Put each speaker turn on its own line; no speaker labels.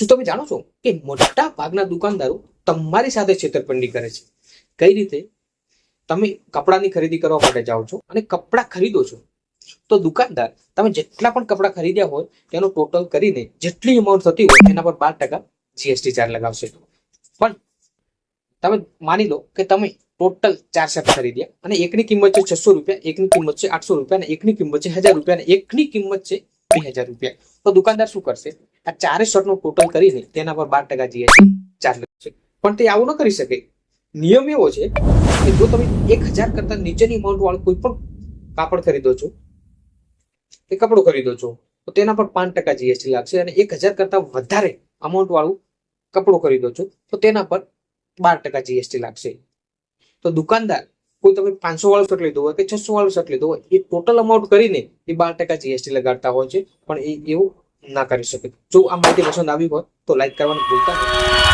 શું તમે જાણો છો કે મોટા ભાગના દુકાનદારો તમારી સાથે છેતરપિંડી કરે છે? કઈ રીતે? તમે કપડાની ખરીદી કરવા માટે જાઓ છો અને કપડાં ખરીદો છો. તો દુકાનદાર, તમે જેટલા પણ કપડાં ખરીદ્યા હોય, તેનું ટોટલ કરીને જેટલી અમાઉન્ટ થતી હોય, એના પર બાર ટકા જીએસટી ચાર્જ લગાવશે. પણ તમે માની લો કે તમે ટોટલ ચાર શર્ટ ખરીદ્યા અને એકની કિંમત છે છસો રૂપિયા, એકની કિંમત છે આઠસો રૂપિયા અને એકની કિંમત છે હજાર રૂપિયા અને એકની કિંમત છે બે હજાર રૂપિયા. તો દુકાનદાર શું કરશે? આ ચારે શર્ટનું ટોટલ કરીને તેના પર બાર ટકા જીએસટી ચાર્જ છે પણ તે આવું ન કરી શકે. નિયમ એવો છે કે જો તમે એક હજાર કરતા નીચેની અમાઉન્ટ વાળું કોઈ પણ કાપડ ખરીદો છો, કે કપડું ખરીદો છો, તો તેના પર પાંચ ટકા જીએસટી લાગશે અને એક હજાર કરતા વધારે અમાઉન્ટ વાળું કપડું ખરીદો છો, તો તેના પર બાર ટકા જીએસટી લાગશે. તો દુકાનદાર, કોઈ તમે પાંચસો વાળું શર્ટ લીધું હોય કે છસો વાળું શર્ટ લીધું હોય, એ ટોટલ અમાઉન્ટ કરીને એ બાર ટકા જીએસટી લગાડતા હોય છે. પણ એ એવું ના કરી શકે. જો આ માહિતી પસંદ આવી હોય તો લાઈક કરવાનું ભૂલતા નહીં.